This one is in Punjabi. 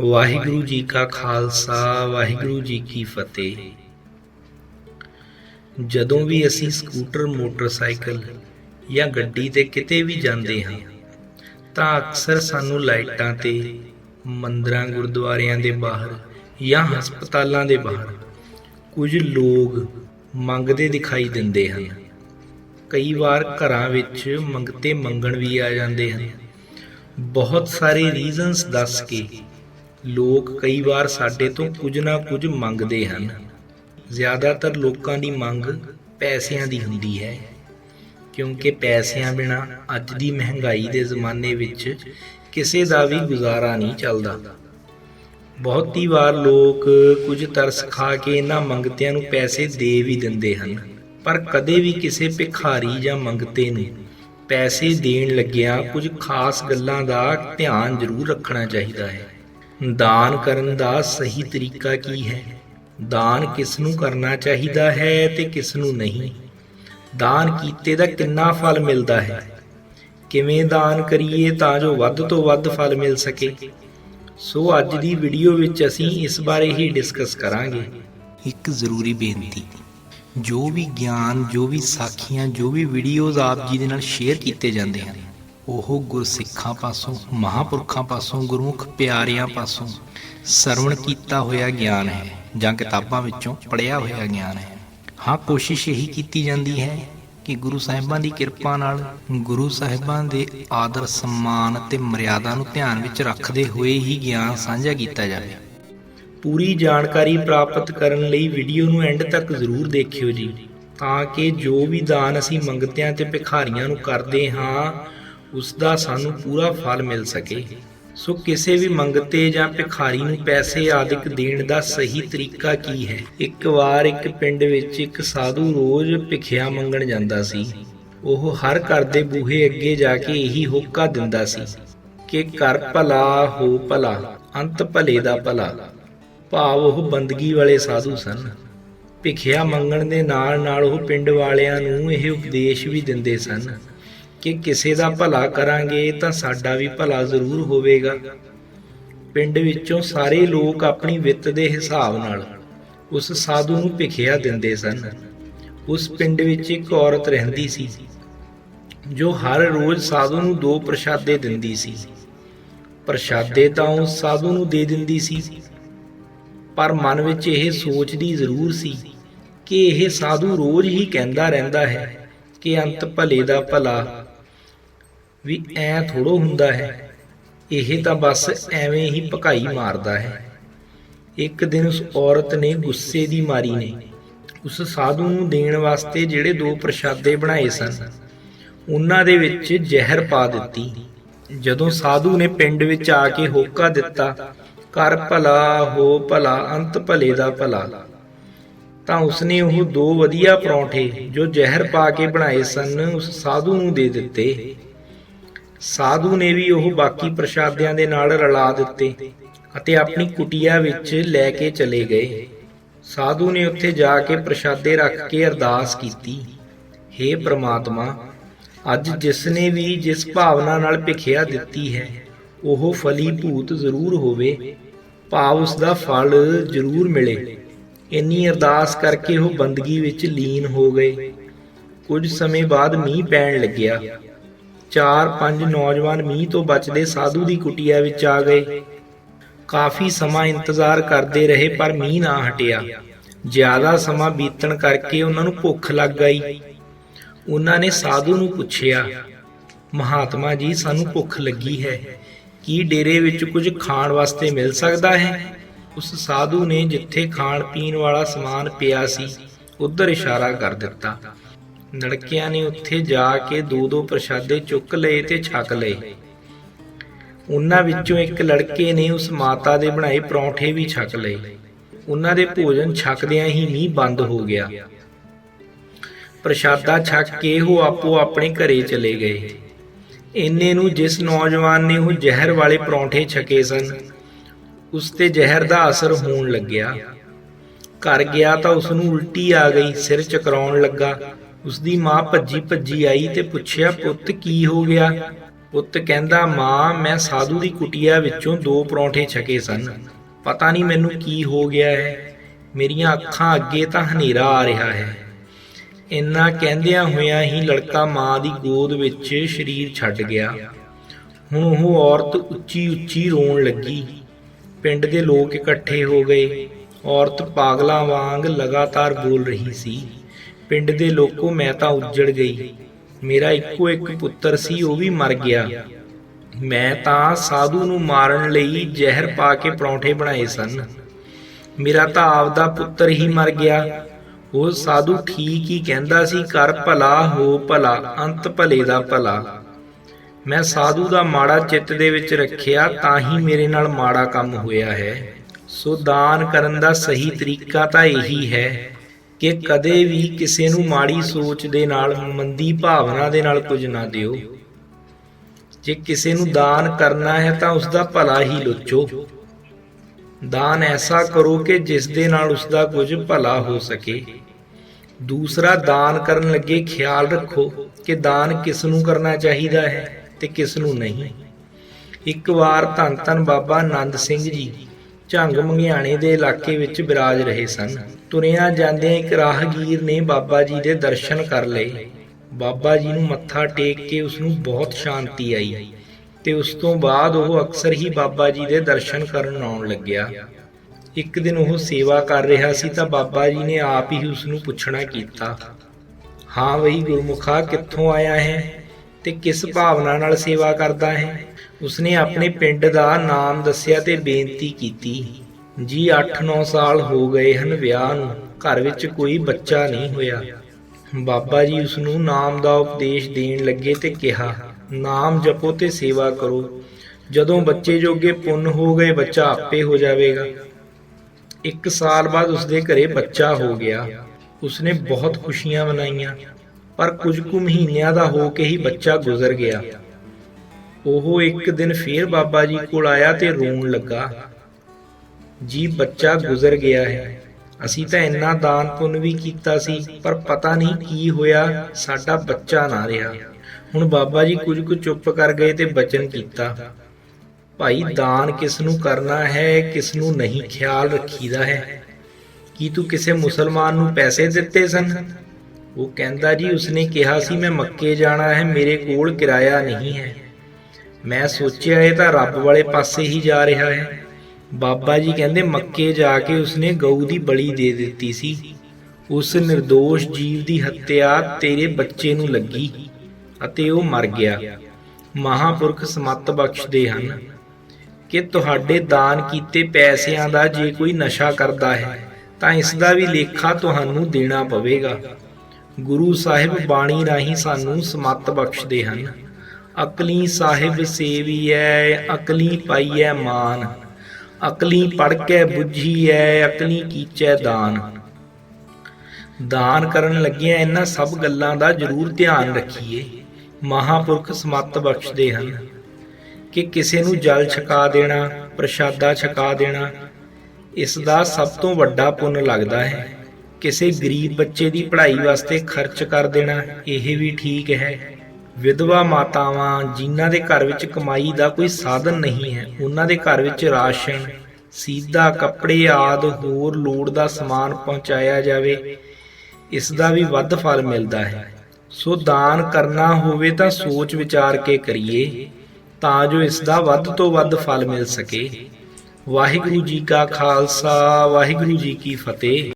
ਵਾਹਿਗੁਰੂ ਜੀ ਕਾ ਖਾਲਸਾ, ਵਾਹਿਗੁਰੂ ਜੀ ਕੀ ਫਤਿਹ। ਜਦੋਂ ਵੀ ਅਸੀਂ ਸਕੂਟਰ, ਮੋਟਰਸਾਈਕਲ ਜਾਂ ਗੱਡੀ ਤੇ ਕਿਤੇ ਵੀ ਜਾਂਦੇ ਹਾਂ, ਤਾਂ ਅਕਸਰ ਸਾਨੂੰ ਲਾਈਟਾਂ ਤੇ, ਮੰਦਰਾਂ, ਗੁਰਦੁਆਰਿਆਂ ਦੇ ਬਾਹਰ ਜਾਂ ਹਸਪਤਾਲਾਂ ਦੇ ਬਾਹਰ ਕੁਝ ਲੋਕ ਮੰਗਦੇ ਦਿਖਾਈ ਦਿੰਦੇ ਹਨ। ਕਈ ਵਾਰ ਘਰਾਂ ਵਿੱਚ ਮੰਗਤੇ ਮੰਗਣ ਵੀ ਆ ਜਾਂਦੇ ਹਨ। ਬਹੁਤ ਸਾਰੇ ਰੀਜ਼ਨਸ ਦੱਸ ਕੇ ਲੋਕ ਕਈ ਵਾਰ ਸਾਡੇ ਤੋਂ ਕੁਝ ਨਾ ਕੁਝ ਮੰਗਦੇ ਹਨ। ਜ਼ਿਆਦਾਤਰ ਲੋਕਾਂ ਦੀ ਮੰਗ ਪੈਸਿਆਂ ਦੀ ਹੁੰਦੀ ਹੈ। ਕਿਉਂਕਿ ਪੈਸਿਆਂ ਬਿਨਾ ਅੱਜ ਦੀ ਮਹਿੰਗਾਈ ਦੇ ਜ਼ਮਾਨੇ ਵਿੱਚ ਕਿਸੇ ਦਾ ਵੀ ਗੁਜ਼ਾਰਾ ਨਹੀਂ ਚੱਲਦਾ। ਬਹੁਤੀ ਵਾਰ ਲੋਕ ਕੁਝ ਤਰਸ ਖਾ ਕੇ ਇਹਨਾਂ ਮੰਗਤਿਆਂ ਨੂੰ ਪੈਸੇ ਦੇ ਵੀ ਦਿੰਦੇ ਹਨ। ਪਰ ਕਦੇ ਵੀ ਕਿਸੇ ਭਿਖਾਰੀ ਜਾਂ ਮੰਗਤੇ ਨੂੰ ਪੈਸੇ ਦੇਣ ਲੱਗਿਆਂ ਕੁਝ ਖਾਸ ਗੱਲਾਂ ਦਾ ਧਿਆਨ ਜ਼ਰੂਰ ਰੱਖਣਾ ਚਾਹੀਦਾ ਹੈ। ਦਾਨ ਕਰਨ ਦਾ ਸਹੀ ਤਰੀਕਾ ਕੀ ਹੈ? ਦਾਨ ਕਿਸ ਨੂੰ ਕਰਨਾ ਚਾਹੀਦਾ ਹੈ ਤੇ ਕਿਸ ਨੂੰ ਨਹੀਂ? ਦਾਨ ਕੀਤੇ ਦਾ ਕਿੰਨਾ ਫਲ ਮਿਲਦਾ ਹੈ? ਕਿਵੇਂ ਦਾਨ ਕਰੀਏ ਤਾਂ ਜੋ ਵੱਧ ਤੋਂ ਵੱਧ ਫਲ ਮਿਲ ਸਕੇ? ਸੋ ਅੱਜ ਦੀ ਵੀਡੀਓ ਵਿੱਚ ਅਸੀਂ ਇਸ ਬਾਰੇ ਹੀ ਡਿਸਕਸ ਕਰਾਂਗੇ। ਇੱਕ ਜ਼ਰੂਰੀ ਬੇਨਤੀ, ਜੋ ਵੀ ਗਿਆਨ, ਜੋ ਵੀ ਸਾਖੀਆਂ, ਜੋ ਵੀ ਵੀਡੀਓਜ਼ ਆਪ ਜੀ ਦੇ ਨਾਲ ਸ਼ੇਅਰ ਕੀਤੇ ਜਾਂਦੇ ਹਨ ਉਹ ਗੁਰਸਿੱਖਾਂ ਪਾਸੋਂ, ਮਹਾਪੁਰਖਾਂ ਪਾਸੋਂ, ਗੁਰਮੁਖ ਪਿਆਰਿਆਂ ਪਾਸੋਂ ਸਰਵਣ ਕੀਤਾ ਹੋਇਆ ਗਿਆਨ ਹੈ, ਜਾਂ ਕਿਤਾਬਾਂ ਵਿੱਚੋਂ ਪੜਿਆ ਹੋਇਆ ਗਿਆਨ ਹੈ। ਹਾਂ, ਕੋਸ਼ਿਸ਼ ਇਹੀ ਕੀਤੀ ਜਾਂਦੀ ਹੈ ਕਿ ਗੁਰੂ ਸਾਹਿਬਾਂ ਦੀ ਕਿਰਪਾ ਨਾਲ ਗੁਰੂ ਸਾਹਿਬਾਂ ਦੇ ਆਦਰ, ਸਨਮਾਨ ਅਤੇ ਮਰਿਆਦਾ ਨੂੰ ਧਿਆਨ ਵਿੱਚ ਰੱਖਦੇ ਹੋਏ ਹੀ ਗਿਆਨ ਸਾਂਝਾ ਕੀਤਾ ਜਾਵੇ। ਪੂਰੀ ਜਾਣਕਾਰੀ ਪ੍ਰਾਪਤ ਕਰਨ ਲਈ ਵੀਡੀਓ ਨੂੰ ਐਂਡ ਤੱਕ ਜ਼ਰੂਰ ਦੇਖਿਓ ਜੀ, ਤਾਂ ਕਿ ਜੋ ਵੀ ਦਾਨ ਅਸੀਂ ਮੰਗਤਿਆਂ ਤੇ ਭਿਖਾਰੀਆਂ ਨੂੰ ਕਰਦੇ ਹਾਂ ਉਸ ਦਾ ਸਾਨੂੰ ਪੂਰਾ ਫਲ ਮਿਲ ਸਕੇ। ਸੋ ਕਿਸੇ ਵੀ ਮੰਗਤੇ ਜਾਂ ਭਿਖਾਰੀ ਨੂੰ ਪੈਸੇ ਆਦਿਕ ਦੇਣ ਦਾ ਸਹੀ ਤਰੀਕਾ ਕੀ ਹੈ? ਇੱਕ ਵਾਰ ਇੱਕ ਪਿੰਡ ਵਿੱਚ ਇੱਕ ਸਾਧੂ ਰੋਜ਼ ਭਿਖਿਆ ਮੰਗਣ ਜਾਂਦਾ ਸੀ। ਉਹ ਹਰ ਘਰ ਦੇ ਬੂਹੇ ਅੱਗੇ ਜਾ ਕੇ ਇਹੀ ਹੋਕਾ ਦਿੰਦਾ ਸੀ ਕਿ ਕਰ ਭਲਾ, ਹੋ ਭਲਾ, ਅੰਤ ਭਲੇ ਦਾ ਭਲਾ। ਭਾਵ ਉਹ ਬੰਦਗੀ ਵਾਲੇ ਸਾਧੂ ਸਨ। ਭਿਖਿਆ ਮੰਗਣ ਦੇ ਨਾਲ ਨਾਲ ਉਹ ਪਿੰਡ ਵਾਲਿਆਂ ਨੂੰ ਇਹ ਉਪਦੇਸ਼ ਵੀ ਦਿੰਦੇ ਸਨ ਕਿ ਕਿਸੇ ਦਾ ਭਲਾ ਕਰਾਂਗੇ ਤਾਂ ਸਾਡਾ ਵੀ ਭਲਾ ਜ਼ਰੂਰ ਹੋਵੇਗਾ। ਪਿੰਡ ਵਿੱਚੋਂ ਸਾਰੇ ਲੋਕ ਆਪਣੀ ਵਿੱਤ ਦੇ ਹਿਸਾਬ ਨਾਲ ਉਸ ਸਾਧੂ ਨੂੰ ਭਿਖਿਆ ਦਿੰਦੇ ਸਨ। ਉਸ ਪਿੰਡ ਵਿੱਚ ਇੱਕ ਔਰਤ ਰਹਿੰਦੀ ਸੀ, ਜੋ ਹਰ ਰੋਜ਼ ਸਾਧੂ ਨੂੰ ਦੋ ਪ੍ਰਸ਼ਾਦੇ ਦਿੰਦੀ ਸੀ। ਪ੍ਰਸ਼ਾਦੇ ਤਾਂ ਉਸ ਸਾਧੂ ਨੂੰ ਦੇ ਦਿੰਦੀ ਸੀ, ਪਰ ਮਨ ਵਿੱਚ ਇਹ ਸੋਚਦੀ ਜ਼ਰੂਰ ਸੀ ਕਿ ਇਹ ਸਾਧੂ ਰੋਜ਼ ਹੀ ਕਹਿੰਦਾ ਰਹਿੰਦਾ ਹੈ ਕਿ ਅੰਤ ਭਲੇ ਦਾ ਭਲਾ ਵੀ ਐ ਥੋੜੋ ਹੁੰਦਾ ਹੈ। ਇਹ ਤਾਂ ਬਸ ਐਵੇਂ ਹੀ ਭਕਾਈ ਮਾਰਦਾ ਹੈ। ਇੱਕ ਦਿਨ ਉਸ ਔਰਤ ਨੇ ਗੁੱਸੇ ਦੀ ਮਾਰੀ ਨੇ। ਉਸ ਸਾਧੂ ਨੂੰ ਦੇਣ ਵਾਸਤੇ ਜਿਹੜੇ ਦੋ ਪ੍ਰਸ਼ਾਦੇ ਬਣਾਏ ਸਨ, ਉਹਨਾਂ ਦੇ ਵਿੱਚ ਜ਼ਹਿਰ ਪਾ ਦਿੱਤੀ। ਜਦੋਂ ਸਾਧੂ ਨੇ ਪਿੰਡ ਵਿੱਚ ਆ ਕੇ ਹੋਕਾ ਦਿੱਤਾ, ਕਰ ਭਲਾ, ਹੋ ਭਲਾ, ਅੰਤ ਭਲੇ ਦਾ ਭਲਾ। ਤਾਂ ਉਸਨੇ ਉਹ ਦੋ ਵਧੀਆ ਪਰੌਂਠੇ ਜੋ ਜ਼ਹਿਰ ਪਾ ਕੇ ਬਣਾਏ ਸਨ, ਉਸ ਸਾਧੂ ਨੂੰ ਦੇ ਦਿੱਤੇ। ਸਾਧੂ ਨੇ ਵੀ ਉਹ ਬਾਕੀ ਪ੍ਰਸ਼ਾਦਿਆਂ ਦੇ ਨਾਲ ਰਲਾ ਦਿੱਤੇ ਅਤੇ ਆਪਣੀ ਕੁਟਿਆ ਵਿੱਚ ਲੈ ਕੇ ਚਲੇ ਗਏ। ਸਾਧੂ ਨੇ ਉੱਥੇ ਜਾ ਕੇ ਪ੍ਰਸ਼ਾਦੇ ਰੱਖ ਕੇ ਅਰਦਾਸ ਕੀਤੀ हे ਪ੍ਰਮਾਤਮਾ, ਅੱਜ ਜਿਸ ਨੇ ਵੀ ਜਿਸ ਭਾਵਨਾ ਨਾਲ ਭਿਖਿਆ ਦਿੱਤੀ ਹੈ, ਉਹ ਫਲੀਭੂਤ ਜ਼ਰੂਰ ਹੋਵੇ, ਭਾਵ ਉਸ ਦਾ ਫਲ ਜ਼ਰੂਰ ਮਿਲੇ। ਇੰਨੀ ਅਰਦਾਸ ਕਰਕੇ ਉਹ ਬੰਦਗੀ ਵਿੱਚ ਲੀਨ ਹੋ ਗਏ। ਕੁਝ ਸਮੇਂ ਬਾਅਦ ਮੀਂਹ ਪੈਣ ਲੱਗਿਆ। ਚਾਰ ਪੰਜ ਨੌਜਵਾਨ ਮੀਂਹ ਤੋਂ ਬਚਦੇ ਸਾਧੂ ਦੀ ਕੁਟਿਆ ਵਿੱਚ ਆ ਗਏ। ਕਾਫੀ ਸਮਾਂ ਇੰਤਜ਼ਾਰ ਕਰਦੇ ਰਹੇ ਪਰ ਮੀਂਹ ਨਾ ਹਟਿਆ। ਜ਼ਿਆਦਾ ਸਮਾਂ ਬੀਤਣ ਕਰਕੇ ਉਹਨਾਂ ਨੂੰ ਭੁੱਖ ਲੱਗ ਗਈ ਉਹਨਾਂ ਨੇ ਸਾਧੂ ਨੂੰ ਪੁੱਛਿਆ, ਮਹਾਤਮਾ ਜੀ, ਸਾਨੂੰ ਭੁੱਖ ਲੱਗੀ ਹੈ। ਕੀ ਡੇਰੇ ਵਿੱਚ ਕੁਝ ਖਾਣ ਵਾਸਤੇ ਮਿਲ ਸਕਦਾ ਹੈ? ਉਸ ਸਾਧੂ ਨੇ ਜਿੱਥੇ ਖਾਣ ਪੀਣ ਵਾਲਾ ਸਮਾਨ ਪਿਆ ਸੀ, ਉਧਰ ਇਸ਼ਾਰਾ ਕਰ ਦਿੱਤਾ। ਲੜਕਿਆਂ ਨੇ ਉੱਥੇ ਜਾ ਕੇ ਦੋ ਦੋ ਪ੍ਰਸ਼ਾਦੇ ਚੁੱਕ ਲਏ ਤੇ ਛਕ ਲਏ। ਉਹਨਾਂ ਵਿੱਚੋਂ ਇੱਕ ਲੜਕੇ ਨੇ ਉਸ ਮਾਤਾ ਦੇ ਬਣਾਏ ਪਰੌਂਠੇ ਵੀ ਛਕ ਲਏ। ਉਹਨਾਂ ਦੇ ਭੋਜਨ ਛਕਦਿਆਂ ਹੀ ਮੀਂਹ ਬੰਦ ਹੋ ਗਿਆ। ਪ੍ਰਸ਼ਾਦਾ ਛਕ ਕੇ ਉਹ ਆਪੋ ਆਪਣੇ ਘਰੇ ਚਲੇ ਗਏ। ਇੰਨੇ ਨੂੰ ਜਿਸ ਨੌਜਵਾਨ ਨੇ ਉਹ ਜ਼ਹਿਰ ਵਾਲੇ ਪਰੌਂਠੇ ਛਕੇ ਸਨ, ਉਸ ਤੇ ਜ਼ਹਿਰ ਦਾ ਅਸਰ ਹੋਣ ਲੱਗਿਆ। ਘਰ ਗਿਆ ਤਾਂ ਉਸ ਨੂੰ ਉਲਟੀ ਆ ਗਈ, ਸਿਰ ਚਕਰਾਉਣ ਲੱਗਾ। ਉਸਦੀ ਮਾਂ ਭੱਜੀ ਭੱਜੀ ਆਈ ਤੇ ਪੁੱਛਿਆ, ਪੁੱਤ, ਕੀ ਹੋ ਗਿਆ? ਪੁੱਤ ਕਹਿੰਦਾ, ਮਾਂ, ਮੈਂ ਸਾਧੂ ਦੀ ਕੁਟੀਆ ਵਿੱਚੋਂ ਦੋ ਪਰੌਂਠੇ ਛਕੇ ਸਨ। ਪਤਾ ਨਹੀਂ ਮੈਨੂੰ ਕੀ ਹੋ ਗਿਆ ਹੈ। ਮੇਰੀਆਂ ਅੱਖਾਂ ਅੱਗੇ ਤਾਂ ਹਨੇਰਾ ਆ ਰਿਹਾ ਹੈ। ਇੰਨਾ ਕਹਿੰਦਿਆਂ ਹੋਇਆਂ ਹੀ ਲੜਕਾ ਮਾਂ ਦੀ ਗੋਦ ਵਿੱਚ ਸਰੀਰ ਛੱਡ ਗਿਆ। ਹੁਣ ਉਹ ਔਰਤ ਉੱਚੀ ਉੱਚੀ ਰੋਣ ਲੱਗੀ। ਪਿੰਡ ਦੇ ਲੋਕ ਇਕੱਠੇ ਹੋ ਗਏ। ਔਰਤ ਪਾਗਲਾਂ ਵਾਂਗ ਲਗਾਤਾਰ ਬੋਲ ਰਹੀ ਸੀ। ਪਿੰਡ ਦੇ ਲੋਕੋ ਮੈਂ ਤਾਂ ਉੱਜੜ ਗਈ। ਮੇਰਾ ਇੱਕੋ ਇੱਕ ਪੁੱਤਰ ਸੀ, ਉਹ ਵੀ ਮਰ ਗਿਆ। ਮੈਂ ਤਾਂ ਸਾਧੂ ਨੂੰ ਮਾਰਨ ਲਈ ਜ਼ਹਿਰ ਪਾ ਕੇ ਪਰੌਂਠੇ ਬਣਾਏ ਸਨ। ਮੇਰਾ ਤਾਂ ਆਪਦਾ ਪੁੱਤਰ ਹੀ ਮਰ ਗਿਆ। ਉਹ ਸਾਧੂ ਠੀਕ ਹੀ ਕਹਿੰਦਾ ਸੀ, ਕਰ ਭਲਾ, ਹੋ ਭਲਾ, ਅੰਤ ਭਲੇ ਦਾ ਭਲਾ। ਮੈਂ ਸਾਧੂ ਦਾ ਮਾੜਾ ਚਿੱਤ ਦੇ ਵਿੱਚ ਰੱਖਿਆ, ਤਾਂ ਹੀ ਮੇਰੇ ਨਾਲ ਮਾੜਾ ਕੰਮ ਹੋਇਆ ਹੈ। ਸੋ ਦਾਨ ਕਰਨ ਦਾ ਸਹੀ ਤਰੀਕਾ ਤਾਂ ਇਹੀ ਹੈ। ਕਿ ਕਦੇ ਵੀ ਕਿਸੇ ਨੂੰ ਮਾੜੀ ਸੋਚ ਦੇ ਨਾਲ ਮੰਦੀ ਭਾਵਨਾ ਦੇ ਨਾਲ ਕੁਝ ਨਾ ਦਿਓ। ਜੇ ਕਿਸੇ ਨੂੰ ਦਾਨ ਕਰਨਾ ਹੈ ਤਾਂ ਉਸ ਦਾ ਭਲਾ ਹੀ ਲੋਚੋ। ਦਾਨ ਐਸਾ ਕਰੋ ਕਿ ਜਿਸ ਦੇ ਨਾਲ ਉਸ ਦਾ ਕੁਝ ਭਲਾ ਹੋ ਸਕੇ। ਦੂਸਰਾ, ਦਾਨ ਕਰਨ ਲੱਗੇ ਖਿਆਲ ਰੱਖੋ ਕਿ ਦਾਨ ਕਿਸ ਨੂੰ ਕਰਨਾ ਚਾਹੀਦਾ ਹੈ ਤੇ ਕਿਸ ਨੂੰ ਨਹੀਂ। ਇੱਕ ਵਾਰ ਧੰਨ ਧੰਨ ਬਾਬਾ ਆਨੰਦ ਸਿੰਘ ਜੀ ਝੰਗ ਮੰਗਿਆਣੇ ਦੇ ਇਲਾਕੇ ਵਿੱਚ ਬਿਰਾਜ ਰਹੇ ਸਨ। ਤੁਰਿਆਂ ਜਾਂਦਿਆਂ ਇੱਕ ਰਾਹਗੀਰ ਨੇ ਬਾਬਾ ਜੀ ਦੇ ਦਰਸ਼ਨ ਕਰ ਲਏ। ਬਾਬਾ ਜੀ ਨੂੰ ਮੱਥਾ ਟੇਕ ਕੇ ਉਸ ਨੂੰ ਬਹੁਤ ਸ਼ਾਂਤੀ ਆਈ ਤੇ ਉਸ ਤੋਂ ਬਾਅਦ ਉਹ ਅਕਸਰ ਹੀ ਬਾਬਾ ਜੀ ਦੇ ਦਰਸ਼ਨ ਕਰਨ ਆਉਣ ਲੱਗਿਆ। ਇੱਕ ਦਿਨ ਉਹ ਸੇਵਾ ਕਰ ਰਿਹਾ ਸੀ ਤਾਂ ਬਾਬਾ ਜੀ ਨੇ ਆਪ ਹੀ ਉਸ ਨੂੰ ਪੁੱਛਣਾ ਕੀਤਾ, ਹਾਂ ਵਹੀ ਗੁਰਮੁਖਾ ਕਿੱਥੋਂ ਆਇਆ ਹੈ ਤੇ ਕਿਸ ਭਾਵਨਾ ਨਾਲ ਸੇਵਾ ਕਰਦਾ ਹੈ? ਉਸਨੇ ਆਪਣੇ ਪਿੰਡ ਦਾ ਨਾਮ ਦੱਸਿਆ ਤੇ ਬੇਨਤੀ ਕੀਤੀ। ਜੀ 8-9 ਸਾਲ ਹੋ ਗਏ ਹਨ ਵਿਆਹ ਨੂੰ, ਘਰ ਵਿੱਚ ਕੋਈ ਬੱਚਾ ਨਹੀਂ ਹੋਇਆ। ਬਾਬਾ ਜੀ ਉਸ ਨੂੰ ਨਾਮ ਦਾ ਉਪਦੇਸ਼ ਦੇਣ ਲੱਗੇ ਤੇ ਕਿਹਾ, ਨਾਮ ਜਪੋ ਤੇ ਸੇਵਾ ਕਰੋ। ਜਦੋਂ ਬੱਚੇ ਜੋਗੇ ਪੁੰਨ ਹੋ ਗਏ, ਬੱਚਾ ਆਪੇ ਹੋ ਜਾਵੇਗਾ। ਇੱਕ ਸਾਲ ਬਾਅਦ ਉਸਦੇ ਘਰੇ ਬੱਚਾ ਹੋ ਗਿਆ। ਉਸਨੇ ਬਹੁਤ ਖੁਸ਼ੀਆਂ ਮਨਾਈਆਂ, ਪਰ ਕੁਝ ਕੁ ਮਹੀਨਿਆਂ ਦਾ ਹੋ ਕੇ ਹੀ ਬੱਚਾ ਗੁਜ਼ਰ ਗਿਆ। ਉਹ ਇੱਕ ਦਿਨ ਫੇਰ ਬਾਬਾ ਜੀ ਕੋਲ ਆਇਆ ਤੇ ਰੋਣ ਲੱਗਾ। ਜੀ ਬੱਚਾ ਗੁਜ਼ਰ ਗਿਆ ਹੈ। ਅਸੀਂ ਤਾਂ ਇੰਨਾ ਦਾਨ ਪੁੰਨ ਵੀ ਕੀਤਾ ਸੀ, ਪਰ ਪਤਾ ਨਹੀਂ ਕੀ ਹੋਇਆ, ਸਾਡਾ ਬੱਚਾ ਨਾ ਰਿਹਾ। ਹੁਣ ਬਾਬਾ ਜੀ ਕੁਝ ਕੁ ਚੁੱਪ ਕਰ ਗਏ ਤੇ ਬਚਨ ਕੀਤਾ। ਭਾਈ, ਦਾਨ ਕਿਸ ਨੂੰ ਕਰਨਾ ਹੈ, ਕਿਸ ਨੂੰ ਨਹੀਂ ਖਿਆਲ ਰੱਖੀਦਾ ਹੈ। ਕੀ ਤੂੰ ਕਿਸੇ ਮੁਸਲਮਾਨ ਨੂੰ ਪੈਸੇ ਦਿੱਤੇ ਸਨ? ਉਹ ਕਹਿੰਦਾ, ਜੀ, ਉਸਨੇ ਕਿਹਾ ਸੀ, ਮੈਂ ਮੱਕੇ ਜਾਣਾ ਹੈ, ਮੇਰੇ ਕੋਲ ਕਿਰਾਇਆ ਨਹੀਂ ਹੈ। ਮੈਂ ਸੋਚਿਆ ਇਹ ਤਾਂ ਰੱਬ ਵਾਲੇ ਪਾਸੇ ਹੀ ਜਾ ਰਿਹਾ ਹੈ। ਬਾਬਾ ਜੀ ਕਹਿੰਦੇ ਮੱਕੇ ਜਾ ਕੇ ਉਸਨੇ ਗਊ ਦੀ ਬਲੀ ਦੇ ਦਿੱਤੀ ਸੀ। ਉਸ નિર્ਦੋਸ਼ ਜੀਵ ਦੀ ਹੱਤਿਆ ਤੇਰੇ ਬੱਚੇ ਨੂੰ ਲੱਗੀ ਅਤੇ ਉਹ ਮਰ ਗਿਆ। ਮਹਾਪੁਰਖ ਸਮੱਤ ਬਖਸ਼ਦੇ ਹਨ ਕਿ ਤੁਹਾਡੇ ਦਾਨ ਕੀਤੇ ਪੈਸਿਆਂ ਦਾ ਜੇ ਕੋਈ ਨਸ਼ਾ ਕਰਦਾ ਹੈ, ਤਾਂ ਇਸ ਦਾ ਵੀ ਲੇਖਾ ਤੁਹਾਨੂੰ ਦੇਣਾ ਪਵੇਗਾ। ਗੁਰੂ ਸਾਹਿਬ ਬਾਣੀ ਰਾਹੀਂ ਸਾਨੂੰ ਸਮੱਤ ਬਖਸ਼ਦੇ ਹਨ। ਅਕਲੀ ਸਾਹਿਬ ਸੇਵੀਐ, ਅਕਲੀ ਪਾਈਐ ਮਾਨ। ਅਕਲੀ ਪੜ ਕੇ ਬੁੱਝੀਐ, ਅਕਲੀ ਕੀਚੈ ਦਾਨ। ਦਾਨ ਕਰਨ ਲੱਗਿਆਂ ਇਹਨਾਂ ਸਭ ਗੱਲਾਂ ਦਾ ਜ਼ਰੂਰ ਧਿਆਨ ਰੱਖੀਏ। ਮਹਾਪੁਰਖ ਸਮੱਤ ਬਖਸ਼ਦੇ ਹਨ ਕਿ ਕਿਸੇ ਨੂੰ ਜਲ ਛਕਾ ਦੇਣਾ, ਪ੍ਰਸ਼ਾਦਾ ਛਕਾ ਦੇਣਾ, ਇਸ ਦਾ ਸਭ ਤੋਂ ਵੱਡਾ ਪੁੰਨ ਲੱਗਦਾ ਹੈ। ਕਿਸੇ ਗਰੀਬ ਬੱਚੇ ਦੀ ਪੜ੍ਹਾਈ ਵਾਸਤੇ ਖਰਚ ਕਰ ਦੇਣਾ, ਇਹ ਵੀ ਠੀਕ ਹੈ। ਵਿਧਵਾ ਮਾਤਾਵਾਂ ਜਿਨ੍ਹਾਂ ਦੇ ਘਰ ਵਿੱਚ ਕਮਾਈ ਦਾ ਕੋਈ ਸਾਧਨ ਨਹੀਂ ਹੈ, ਉਹਨਾਂ ਦੇ ਘਰ ਵਿੱਚ ਰਾਸ਼ਨ ਸੀਦਾ ਕੱਪੜੇ ਆਦ ਹੋਰ ਲੋੜ ਦਾ ਸਮਾਨ ਪਹੁੰਚਾਇਆ ਜਾਵੇ, ਇਸ ਦਾ ਵੀ ਵੱਧ ਫਲ ਮਿਲਦਾ ਹੈ। ਸੋ ਦਾਨ ਕਰਨਾ ਹੋਵੇ ਤਾਂ ਸੋਚ ਵਿਚਾਰ ਕੇ ਕਰੀਏ, ਤਾਂ ਜੋ ਇਸ ਦਾ ਵੱਧ ਤੋਂ ਵੱਧ ਫਲ ਮਿਲ ਸਕੇ। ਵਾਹਿਗੁਰੂ ਜੀ ਕਾ ਖਾਲਸਾ, ਵਾਹਿਗੁਰੂ ਜੀ ਕੀ ਫਤਿਹ।